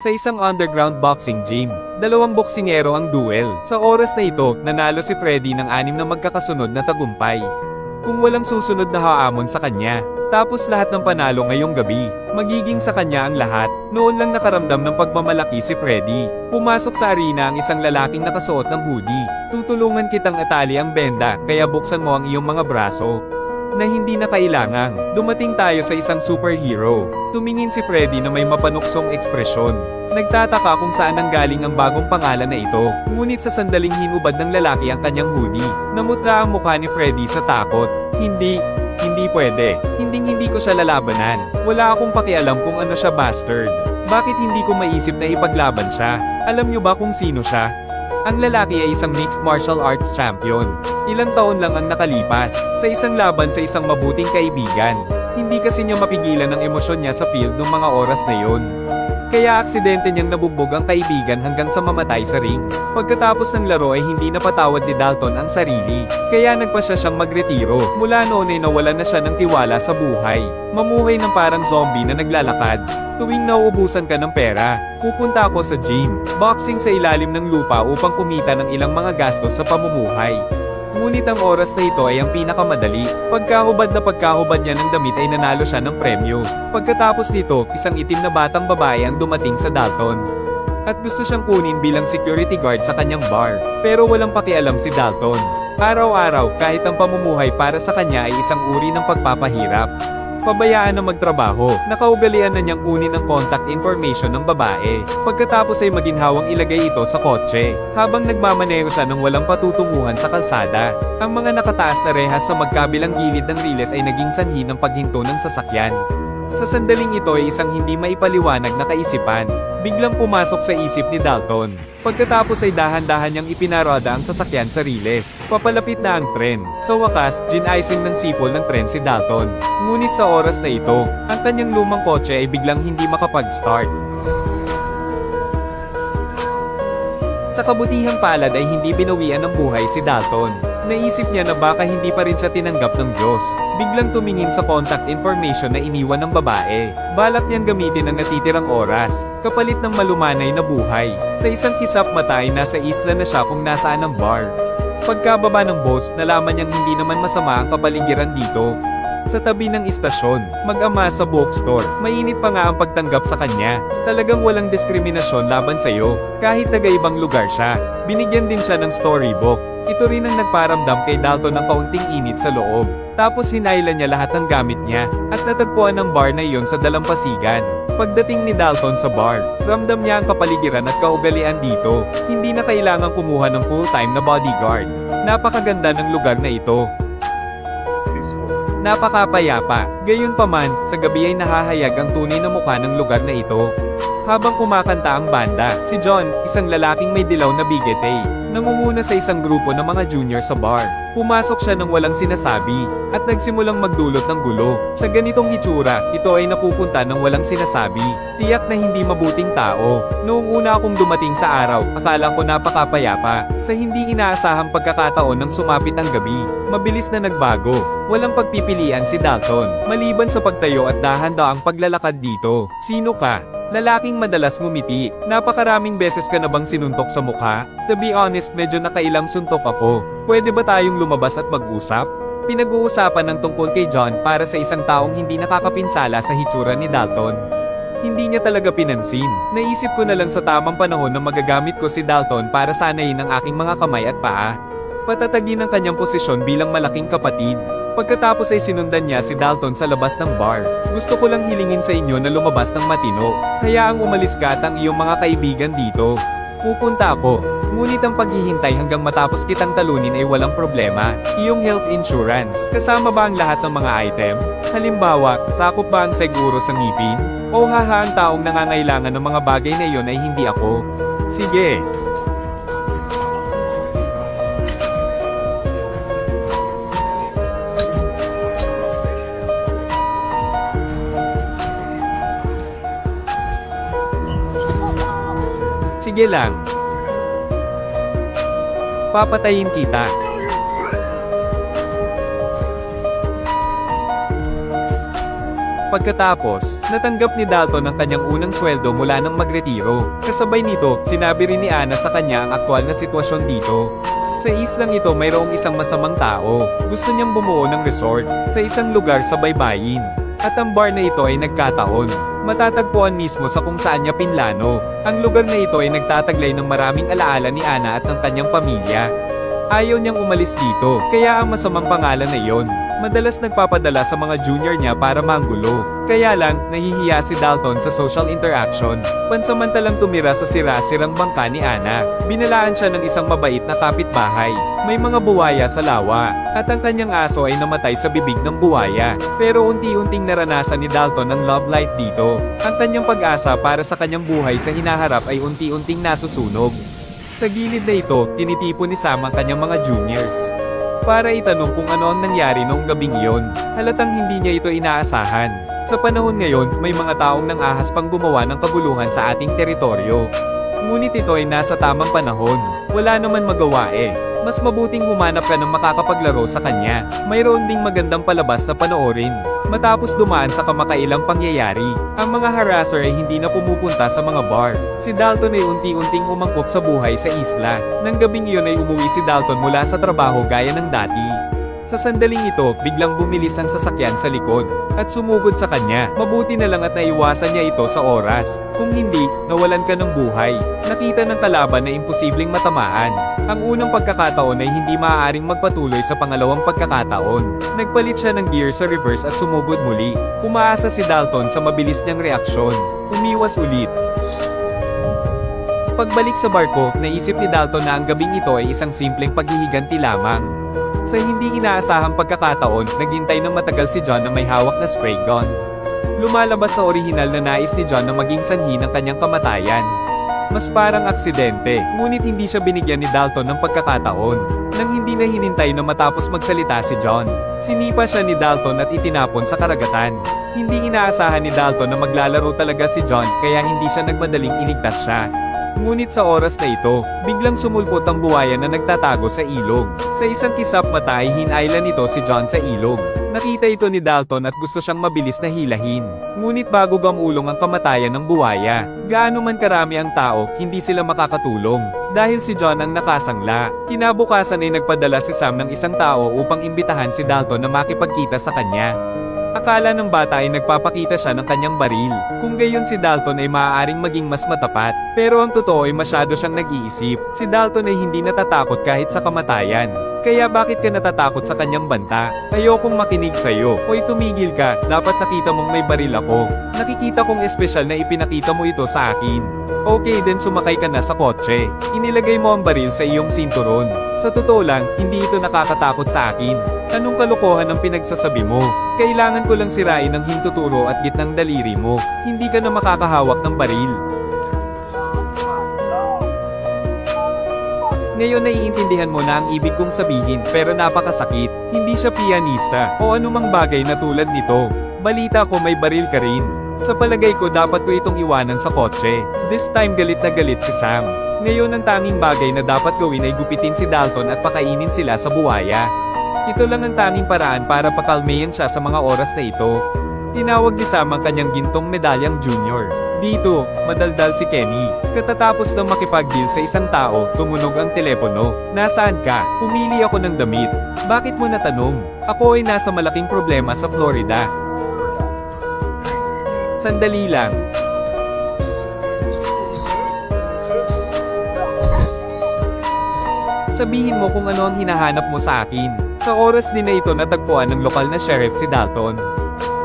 Sa isang underground boxing gym, dalawang boksingero ang duel. Sa oras na ito, nanalo si Freddy ng anim na magkakasunod na tagumpay. Kung walang susunod na haamon sa kanya, tapos lahat ng panalo ngayong gabi, magiging sa kanya ang lahat. Noon lang nakaramdam ng pagmamalaki si Freddy. Pumasok sa arena ang isang lalaking nakasuot ng hoodie. Tutulungan kitang atali ang benda, kaya buksan mo ang iyong mga braso na hindi na kailangang. Dumating tayo sa isang superhero. Tumingin si Freddy na may mapanuksong ekspresyon. Nagtataka kung saan nanggaling ang bagong pangalan na ito. Ngunit sa sandaling hinubad ng lalaki ang kanyang hoodie. Namutra ang mukha ni Freddy sa takot. Hindi, hindi pwede. Hinding hindi ko siya lalabanan. Wala akong pakialam kung ano siya bastard. Bakit hindi ko maisip na ipaglaban siya? Alam niyo ba kung sino siya? Ang lalaki ay isang mixed martial arts champion. Ilang taon lang ang nakalipas, sa isang laban sa isang mabuting kaibigan. Hindi kasi niya mapigilan ang emosyon niya sa field ng mga oras na yon. Kaya aksidente niyang nabugbog ang kaibigan hanggang sa mamatay sa ring. Pagkatapos ng laro ay hindi napatawad ni Dalton ang sarili. Kaya nagpa siya siyang magretiro. Mula noon ay nawalan na siya ng tiwala sa buhay. Mamuhay ng parang zombie na naglalakad. Tuwing nauubusan ka ng pera, pupunta ako sa gym, boxing sa ilalim ng lupa upang kumita ng ilang mga gastos sa pamumuhay. Ngunit ang oras na ito ay ang pinakamadali. Pagkahubad na pagkahubad niya ng damit ay nanalo siya ng premyo. Pagkatapos nito, isang itim na batang babae ang dumating sa Dalton. At gusto siyang kunin bilang security guard sa kanyang bar. Pero walang pakialam si Dalton. Araw-araw, kahit ang pamumuhay para sa kanya ay isang uri ng pagpapahirap. Pabayaan na magtrabaho, nakaugalian na niyang kunin ang contact information ng babae. Pagkatapos ay maginhawang ilagay ito sa kotse, habang nagmamaneho siya ng walang patutunguhan sa kalsada. Ang mga nakataas na rehas sa magkabilang gilid ng riles ay naging sanhi ng paghinto ng sasakyan. Sa sandaling ito ay isang hindi maipaliwanag na kaisipan. Biglang pumasok sa isip ni Dalton. Pagkatapos ay dahan-dahan niyang ipinaroda ang sasakyan sa riles. Papalapit na ang tren. Sa wakas, gin-icing ng sipol ng tren si Dalton. Ngunit sa oras na ito, ang kanyang lumang kotse ay biglang hindi makapag-start. Sa kabutihang palad ay hindi binawian ng buhay si Dalton. Naisip niya na baka hindi pa rin siya tinanggap ng Diyos. Biglang tumingin sa contact information na iniwan ng babae. Balak niyang gamitin ang natitirang oras, kapalit ng malumanay na buhay. Sa isang kisap mata ay nasa isla na siya kung nasaan ang bar. Pagkababa ng boss, nalaman niyang hindi naman masama ang kapaligiran dito. Sa tabi ng istasyon, mag-ama sa bookstore, mainit pa nga ang pagtanggap sa kanya. Talagang walang diskriminasyon laban sa iyo, kahit taga-ibang lugar siya. Binigyan din siya ng storybook. Ito rin ang nagparamdam kay Dalton ng kaunting init sa loob. Tapos hinayla niya lahat ng gamit niya, at natagpuan ng bar na iyon sa dalampasigan. Pagdating ni Dalton sa bar, ramdam niya ang kapaligiran at kaugalian dito. Hindi na kailangang kumuha ng full-time na bodyguard. Napakaganda ng lugar na ito. Napakapayapa. Gayunpaman, sa gabi ay nahahayag ang tunay na mukha ng lugar na ito. Habang kumakanta ang banda, si John, isang lalaking may dilaw na bigete, nangunguna sa isang grupo ng mga junior sa bar. Pumasok siya ng walang sinasabi, at nagsimulang magdulot ng gulo. Sa ganitong hitsura, ito ay napupunta ng walang sinasabi. Tiyak na hindi mabuting tao. Noong una akong dumating sa araw, akala ko napakapayapa. Sa hindi inaasahang pagkakataon ng sumapit ang gabi, mabilis na nagbago. Walang pagpipilian si Dalton, maliban sa pagtayo at dahan-daang paglalakad dito. Sino ka? Lalaking madalas ngumiti. Napakaraming beses ka na bang sinuntok sa mukha? To be honest, medyo nakailang suntok ako. Pwede ba tayong lumabas at mag-usap? Pinag-uusapan ng tungkol kay John para sa isang taong hindi nakakapinsala sa hitsura ni Dalton. Hindi niya talaga pinansin. Naisip ko na lang sa tamang panahon na magagamit ko si Dalton para sanayin ang aking mga kamay at paa. Patatagin ang kanyang posisyon bilang malaking kapatid. Pagkatapos ay sinundan niya si Dalton sa labas ng bar. Gusto ko lang hilingin sa inyo na lumabas ng matino. Hayaang umalis ka at ang iyong mga kaibigan dito. Pupunta ako. Ngunit ang paghihintay hanggang matapos kitang talunin ay walang problema. Iyong health insurance. Kasama ba ang lahat ng mga item? Halimbawa, sakop ba ang seguro sa ngipin? O haha ang taong nangangailangan ng mga bagay na iyon ay hindi ako? Sige. Sige lang. Papatayin kita. Pagkatapos, Natanggap ni Dalton ang kanyang unang sweldo mula nang magretiro. Kasabay nito, sinabi rin ni Ana sa kanya ang aktwal na sitwasyon dito. Sa islang ito mayroong isang masamang tao. Gusto niyang bumuo ng resort sa isang lugar sa baybayin. At ang bar na ito ay nagkataon. Matatagpuan mismo sa kung saan niya pinlano. Ang lugar na ito ay nagtataglay ng maraming alaala ni Ana at ng kanyang pamilya. Ayaw niyang umalis dito, kaya ang masamang pangalan na iyon. Madalas nagpapadala sa mga junior niya para manggulo. Kaya lang, nahihiya si Dalton sa social interaction. Pansamantalang tumira sa sira-sirang bangka ni Ana. Binalaan siya ng isang mabait na kapitbahay. May mga buwaya sa lawa, at ang kanyang aso ay namatay sa bibig ng buwaya. Pero unti-unting naranasan ni Dalton ang love life dito. Ang kanyang pag-asa para sa kanyang buhay sa hinaharap ay unti-unting nasusunog. Sa gilid na ito, tinitipon ni Sam ang kanyang mga juniors. Para itanong kung ano ang nangyari noong gabing iyon, halatang hindi niya ito inaasahan. Sa panahon ngayon, may mga taong nang ahas pang gumawa ng kaguluhan sa ating teritoryo. Ngunit ito ay nasa tamang panahon. Wala naman magawa eh. Mas mabuting humanap ka ng makakapaglaro sa kanya. Mayroon ding magandang palabas na panoorin. Matapos dumaan sa kamakailang pangyayari, ang mga harasser ay hindi na pumupunta sa mga bar. Si Dalton ay unti-unting umangkop sa buhay sa isla. Nang gabing iyon ay umuwi si Dalton mula sa trabaho gaya ng dati. Sa sandaling ito, biglang bumilis ang sasakyan sa likod, at sumugod sa kanya. Mabuti na lang at naiwasan niya ito sa oras. Kung hindi, nawalan ka ng buhay. Nakita ng kalaban na imposibleng matamaan. Ang unang pagkakataon ay hindi maaaring magpatuloy sa pangalawang pagkakataon. Nagpalit siya ng gear sa reverse at sumugod muli. Umaasa si Dalton sa mabilis niyang reaksyon. Umiwas ulit. Pagbalik sa barko, naisip ni Dalton na ang gabing ito ay isang simpleng paghihiganti lamang. Sa hindi inaasahang pagkakataon, naghintay ng matagal si John na may hawak na spray gun. Lumalabas sa orihinal na nais ni John na maging sanhi ng kanyang kamatayan. Mas parang aksidente, ngunit hindi siya binigyan ni Dalton ng pagkakataon. Nang hindi na hinintay na matapos magsalita si John, sinipa siya ni Dalton at itinapon sa karagatan. Hindi inaasahan ni Dalton na maglalaro talaga si John kaya hindi siya nagmadaling iligtas siya. Ngunit sa oras na ito, biglang sumulpot ang buwaya na nagtatago sa ilog. Sa isang kisap mata ay hinayla nito si John sa ilog. Nakita ito ni Dalton at gusto siyang mabilis na hilahin. Ngunit bago gamulong ang kamatayan ng buwaya, gaano man karami ang tao, hindi sila makakatulong. Dahil si John ang nakasangla. Kinabukasan ay nagpadala si Sam ng isang tao upang imbitahan si Dalton na makipagkita sa kanya. Akala ng bata ay nagpapakita siya ng kanyang baril. Kung gayon si Dalton ay maaaring maging mas matapat. Pero ang totoo ay masyado siyang nag-iisip. Si Dalton ay hindi natatakot kahit sa kamatayan. Kaya bakit ka natatakot sa kanyang banta? Ayokong makinig sa'yo. Hoy tumigil ka, dapat nakita mong may baril ako. Nakikita kong espesyal na ipinakita mo ito sa akin. Okay then sumakay ka na sa kotse. Inilagay mo ang baril sa iyong sinturon. Sa totoo lang, hindi ito nakakatakot sa akin. Anong kalokohan ang pinagsasabi mo? Kailangan ko lang sirain ang hintuturo at gitnang daliri mo. Hindi ka na makakahawak ng baril. Ngayon naiintindihan mo na ang ibig kong sabihin pero napakasakit. Hindi siya pianista o anumang bagay na tulad nito. Balita ko may baril ka rin. Sa palagay ko dapat ko itong iwanan sa kotse. This time galit na galit si Sam. Ngayon ang tanging bagay na dapat gawin ay gupitin si Dalton at pakainin sila sa buwaya. Ito lang ang tanging paraan para pakalmayan siya sa mga oras na ito. Tinawag ni Sam ang kanyang gintong medalyang junior. Dito, madaldal si Kenny. Katatapos ng makipag-deal sa isang tao, tumunog ang telepono. Nasaan ka? Pumili ako ng damit. Bakit mo natanong? Ako ay nasa malaking problema sa Florida. Sandali lang. Sabihin mo kung ano ang hinahanap mo sa akin. Sa oras din na ito natagpuan ng lokal na sheriff si Dalton.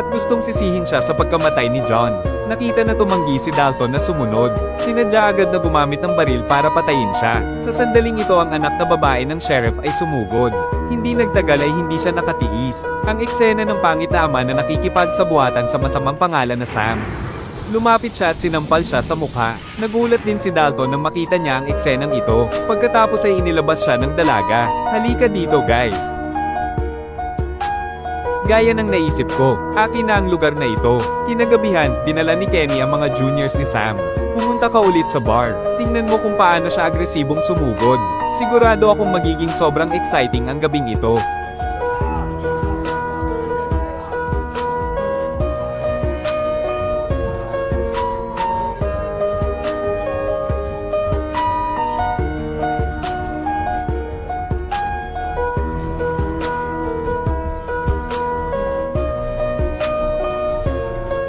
At gustong sisihin siya sa pagkamatay ni John. Nakita na tumanggi si Dalton na sumunod. Sinadya agad na gumamit ng baril para patayin siya. Sa sandaling ito ang anak na babae ng sheriff ay sumugod. Hindi nagtagal ay hindi siya nakatiis. Ang eksena ng pangit na ama na nakikipagsabuhatan sa masamang pangalan na Sam. Lumapit siya at sinampal siya sa mukha. Nagulat din si Dalton nang makita niya ang eksenang ito. Pagkatapos ay inilabas siya ng dalaga. Halika dito guys. Gaya ng naisip ko, akin na ang lugar na ito. Kinagabihan, dinala ni Kenny ang mga juniors ni Sam. Pumunta ka ulit sa bar. Tingnan mo kung paano siya agresibong sumugod. Sigurado akong magiging sobrang exciting ang gabing ito.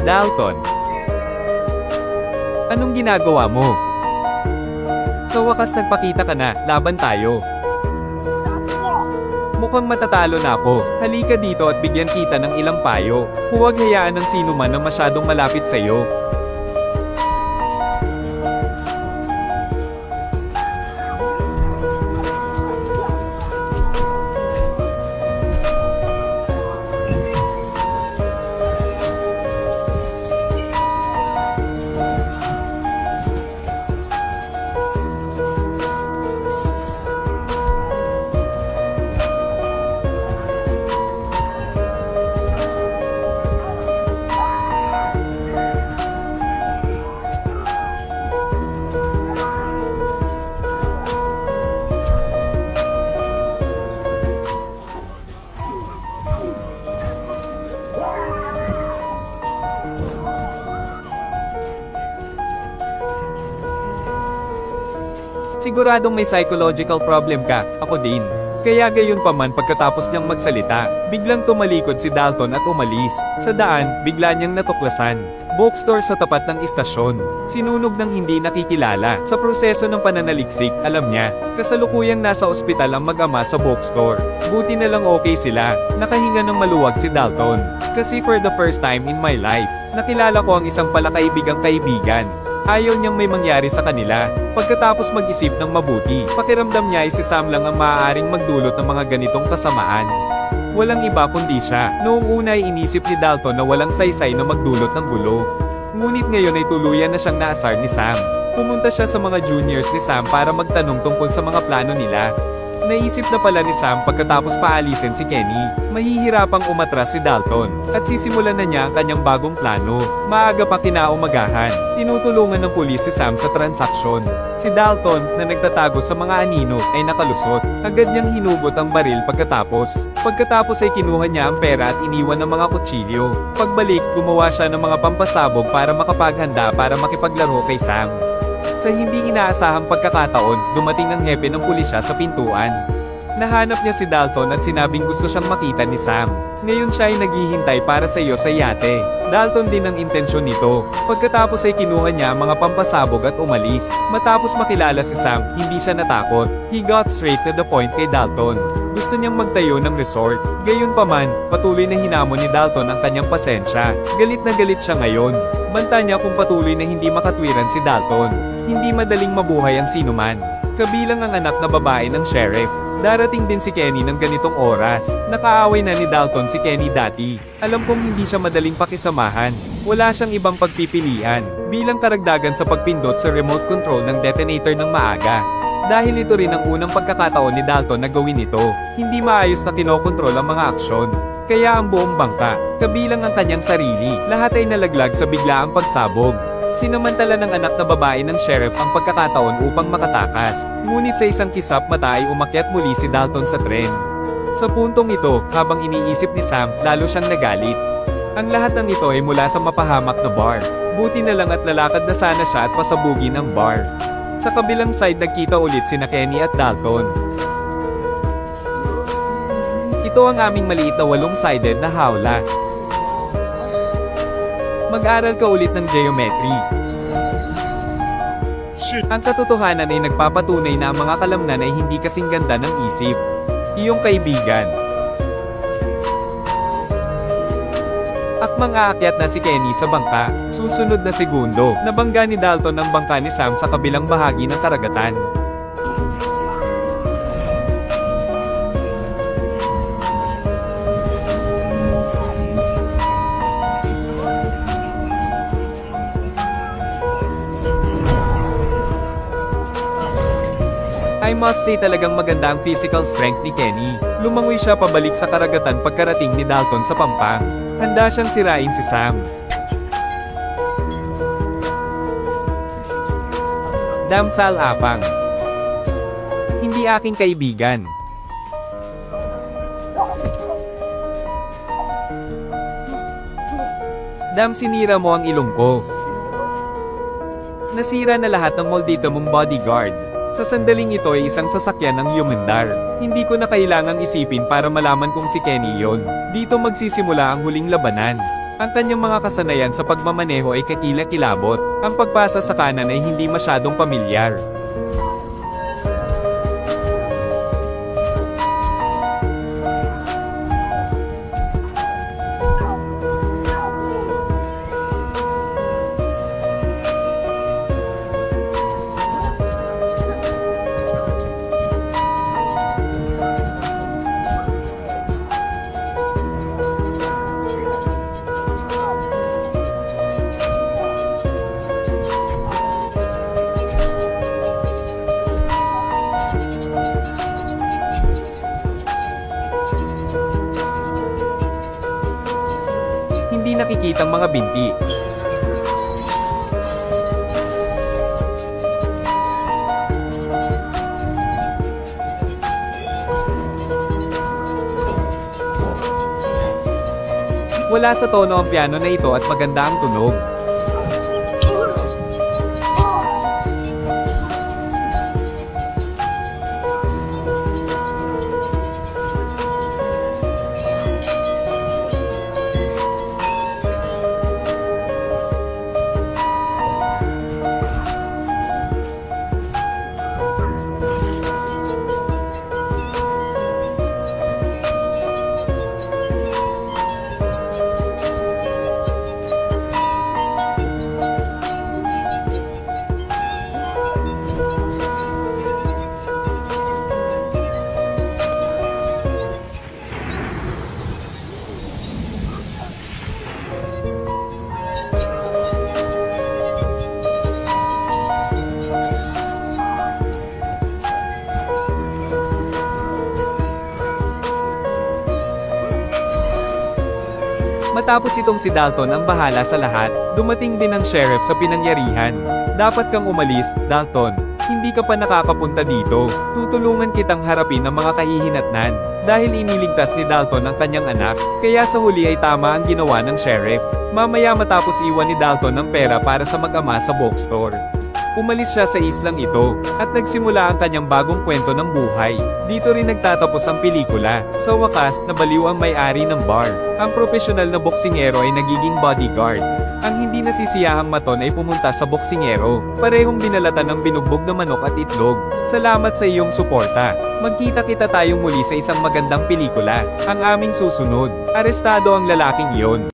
Dalton. Anong ginagawa mo? Sa wakas nagpakita ka na, laban tayo. Mukhang matatalo na ako. Halika dito at bigyan kita ng ilang payo. Huwag hayaan ng sino man na masyadong malapit sa Siguradong may psychological problem ka, ako din. Kaya gayon pa man pagkatapos niyang magsalita, biglang tumalikod si Dalton at umalis. Sa daan, bigla niyang natuklasan. Bookstore sa tapat ng istasyon. Sinunog ng hindi nakikilala. Sa proseso ng pananaliksik, alam niya, kasalukuyang nasa ospital ang mag-ama sa bookstore. Buti na lang okay sila. Nakahinga ng maluwag si Dalton. Kasi for the first time in my life, nakilala ko ang isang palakaibigang kaibigan. Ayaw niyang may mangyari sa kanila. Pagkatapos mag-isip ng mabuti, pakiramdam niya ay si Sam lang ang maaaring magdulot ng mga ganitong kasamaan. Walang iba kundi siya. Noong una ay inisip ni Dalton na walang saysay na magdulot ng gulo. Ngunit ngayon ay tuluyan na siyang naasar ni Sam. Pumunta siya sa mga juniors ni Sam para magtanong tungkol sa mga plano nila. Naisip na pala ni Sam pagkatapos paalisin si Kenny. Mahihirapang umatras si Dalton, at sisimulan na niya ang kanyang bagong plano. Maaga pa kinaumagahan, tinutulungan ng pulis si Sam sa transaksyon. Si Dalton, na nagtatago sa mga anino, ay nakalusot. Agad niyang hinugot ang baril pagkatapos. Pagkatapos ay kinuha niya ang pera at iniwan ng mga kutsilyo. Pagbalik, gumawa siya ng mga pampasabog para makapaghanda para makipaglaro kay Sam. Sa hindi inaasahang pagkakataon, dumating ang hepe ng pulisya sa pintuan. Nahanap niya si Dalton at sinabing gusto siyang makita ni Sam. Ngayon siya ay naghihintay para sa iyo sa yate. Dalton din ang intensyon nito. Pagkatapos ay kinuha niya ang mga pampasabog at umalis. Matapos makilala si Sam, hindi siya natakot. He got straight to the point kay Dalton. Gusto niyang magtayo ng resort. Gayunpaman, patuloy na hinamon ni Dalton ang kanyang pasensya. Galit na galit siya ngayon. Banta niya kung patuloy na hindi makatwiran si Dalton. Hindi madaling mabuhay ang sinuman. Kabilang ang anak na babae ng sheriff. Darating din si Kenny ng ganitong oras. Nakaaway na ni Dalton si Kenny dati. Alam kong hindi siya madaling pakisamahan. Wala siyang ibang pagpipilian. Bilang karagdagan sa pagpindot sa remote control ng detonator ng maaga. Dahil ito rin ang unang pagkakataon ni Dalton na gawin ito, hindi maayos na kinokontrol ang mga aksyon. Kaya ang buong bangka, kabilang ang kanyang sarili, lahat ay nalaglag sa biglaang pagsabog. Sinamantala ng anak na babae ng sheriff ang pagkakataon upang makatakas. Ngunit sa isang kisap mata ay umakyat muli si Dalton sa tren. Sa puntong ito, habang iniisip ni Sam, lalo siyang nagalit. Ang lahat ng ito ay mula sa mapahamak na bar. Buti na lang at lalakad na sana siya at pasabugin ang bar. Sa kabilang side nagkita ulit sina Kenny at Dalton. Ito ang aming maliit na walong-sided na hawla. Mag-aral ka ulit ng geometry. Ang katotohanan ay nagpapatunay na ang mga kalamnan ay hindi kasing ganda ng isip. Iyong kaibigan. Akmang aakyat na si Kenny sa bangka. Susunod na segundo, nabangga ni Dalton ang bangka ni Sam sa kabilang bahagi ng karagatan. I must say talagang maganda ang physical strength ni Kenny. Lumangoy siya pabalik sa karagatan pagkarating ni Dalton sa pampang. Handa siyang sirain si Sam. Damsal Apang Hindi aking kaibigan. Dam sinira mo ang ilong ko. Nasira na lahat ng moldito mong bodyguard. Sa sandaling ito ay isang sasakyan ng Yumandar. Hindi ko na kailangang isipin para malaman kung si Kenny yon. Dito magsisimula ang huling labanan. Ang kanyang mga kasanayan sa pagmamaneho ay kakilakilabot. Ang pagpasa sa kanan ay hindi masyadong pamilyar. Hindi nakikitang mga binti. Wala sa tono ang piano na ito at maganda ang tunog. Matapos itong si Dalton ang bahala sa lahat, dumating din ang sheriff sa pinangyarihan. Dapat kang umalis, Dalton. Hindi ka pa nakakapunta dito. Tutulungan kitang harapin ang mga kahihinatnan. Dahil iniligtas ni Dalton ang kanyang anak, kaya sa huli ay tama ang ginawa ng sheriff. Mamaya matapos iwan ni Dalton ng pera para sa mag-ama sa bookstore. Umalis siya sa islang ito, at nagsimula ang kanyang bagong kwento ng buhay. Dito rin nagtatapos ang pelikula. Sa wakas, nabaliw ang may-ari ng bar. Ang profesional na boksingero ay nagiging bodyguard. Ang hindi nasisiyahang maton ay pumunta sa boksingero. Parehong binalatan ng binugbog na manok at itlog. Salamat sa iyong suporta. Magkita-kita tayong muli sa isang magandang pelikula. Ang aming susunod. Arestado ang lalaking iyon.